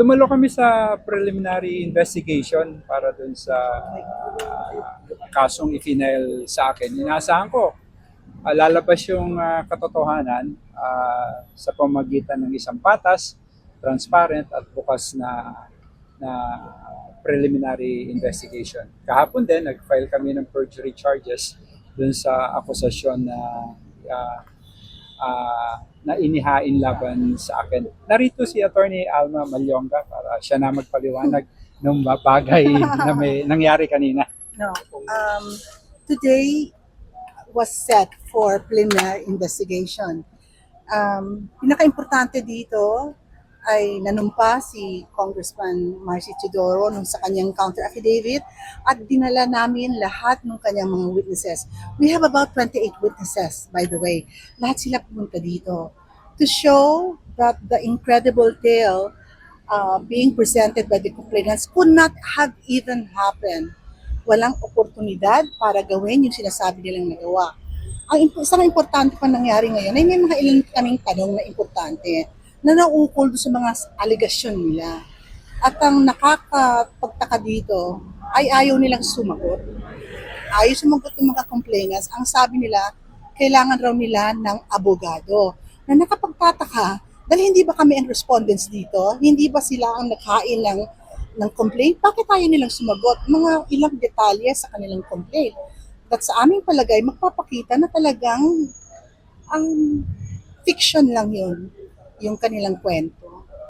Tumalo kami sa preliminary investigation para dun sa ah, kasong ifinail sa akin. Inaasahan ko, ah, lalabas yung ah, katotohanan ah, sa pamagitan ng isang patas, transparent at bukas na na preliminary investigation. Kahapon din, nag-file kami ng perjury charges dun sa akusasyon na ah, ah, na inihain laban sa akin. Narito si Attorney Alma Malyonga para siya na magpaliwanag ng bagay na may nangyari kanina. No. Um, today was set for preliminary investigation. Um, pinaka-importante dito ay nanumpa si Congressman Marcy Tudoro nung sa kanyang counter affidavit at dinala namin lahat ng kanyang mga witnesses. We have about 28 witnesses, by the way. Lahat sila pumunta dito to show that the incredible tale uh, being presented by the complainants could not have even happened walang oportunidad para gawin yung sinasabi nilang nagawa. Ang isang importante pa nangyari ngayon ay may mga ilang kaming tanong na importante na nauukol sa mga aligasyon nila. At ang nakakapagtaka dito ay ayaw nilang sumagot. Ayaw sumagot ng mga complainants. Ang sabi nila, kailangan raw nila ng abogado. Na nakapagtataka, dahil hindi ba kami ang respondents dito? Hindi ba sila ang naghain ng ng complaint, bakit tayo nilang sumagot? Mga ilang detalye sa kanilang complaint. At sa aming palagay, magpapakita na talagang ang fiction lang yun, yung kanilang kwento.